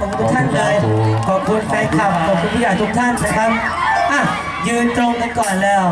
ขอบคุณทุกท่านเลย ขอบคุณแฟนคลับ ขอบคุณผู้ใหญ่ทุกท่านนะครับอะยืนตรงกันก่อนแล้ว